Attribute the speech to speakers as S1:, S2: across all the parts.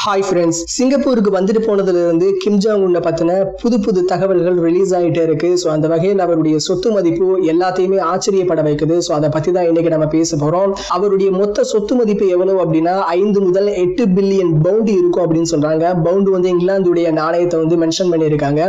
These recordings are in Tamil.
S1: ஹாய் ஃப்ரெண்ட்ஸ் சிங்கப்பூருக்கு வந்துட்டு போனதுல இருந்து கிம் ஜாங் உன்னை பற்றின புது புது தகவல்கள் ரிலீஸ் ஆகிட்டே இருக்கு. ஸோ அந்த வகையில் அவருடைய சொத்து மதிப்பு எல்லாத்தையுமே ஆச்சரியப்பட வைக்குது. ஸோ அதை பத்தி தான் இன்னைக்கு நம்ம பேச போறோம். அவருடைய மொத்த சொத்து மதிப்பு எவ்வளவு அப்படின்னா ஐந்து முதல் எட்டு பில்லியன் பவுண்டு இருக்கும் அப்படின்னு சொல்றாங்க. பவுண்டு வந்து இங்கிலாந்துடைய நாணயத்தை வந்து மென்ஷன் பண்ணியிருக்காங்க.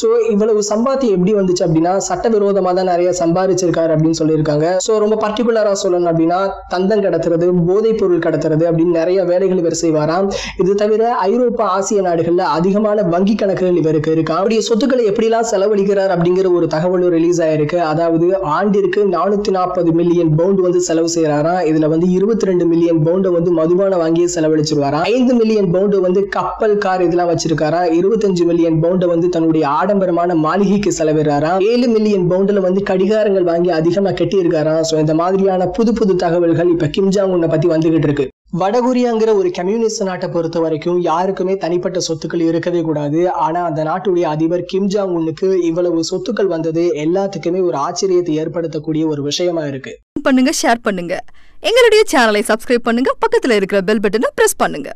S1: ஸோ இவ்வளவு சம்பாத்தியம் எப்படி வந்துச்சு அப்படின்னா சட்டவிரோதமாக தான் நிறைய சம்பாதிச்சிருக்காரு அப்படின்னு சொல்லியிருக்காங்க. ஸோ ரொம்ப பர்டிகுலராக சொல்லணும் அப்படின்னா தந்தம் கடத்துறது போதைப் பொருள் கடத்துறது அப்படின்னு நிறைய வேலைகள் இவர் செய்வாராம். இது தவிர ஐரோப்பா ஆசிய நாடுகள்ல அதிகமான வங்கி கணக்குகள் இவருக்கு இருக்கு. அவருடைய சொத்துக்களை எப்படிலாம் செலவழிக்கிறார் அப்படிங்கிற ஒரு தகவலும் ரிலீஸ் ஆயிருக்கு. அதாவது ஆண்டிற்கு நானூத்தி நாற்பது மில்லியன் பவுண்ட் வந்து செலவு செய்யறாராம் இதுல வந்து இருபத்தி ரெண்டு மில்லியன் பவுண்டை வந்து மதுபான வாங்கியே செலவழிச்சிருவாராம். ஐந்து மில்லியன் பவுண்டு வந்து கப்பல் கார் இதெல்லாம் வச்சிருக்காரா இருபத்தஞ்சு மில்லியன் பவுண்டை வந்து தன்னுடைய ஆடம்பரமான மாளிகைக்கு செலவிடுறாராம். ஏழு மில்லியன் பவுண்டுல வந்து கடிகாரங்கள் வாங்கி அதிகமா கட்டி இருக்காராம் சோ இந்த மாதிரியான புது புது தகவல்கள் இப்ப கிம்ஜாங் உன்னை பத்தி வந்துகிட்டு இருக்கு. வடகொரியாங்கிற ஒரு கம்யூனிஸ்ட் நாட்டை பொறுத்த வரைக்கும் யாருக்குமே தனிப்பட்ட சொத்துக்கள் இருக்கவே கூடாது. ஆனா அந்த நாட்டுடைய அதிபர் கிம் ஜாங் உன்னுக்கு இவ்வளவு சொத்துக்கள் வந்தது எல்லாத்துக்குமே ஒரு ஆச்சரியத்தை ஏற்படுத்தக்கூடிய ஒரு விஷயமா இருக்கு.
S2: பண்ணுங்க ஷேர் பண்ணுங்க. எங்களுடைய சேனலை சப்ஸ்கிரைப் பண்ணுங்க பக்கத்துல இருக்கிற பெல் பட்டனை பிரஸ் பண்ணுங்க.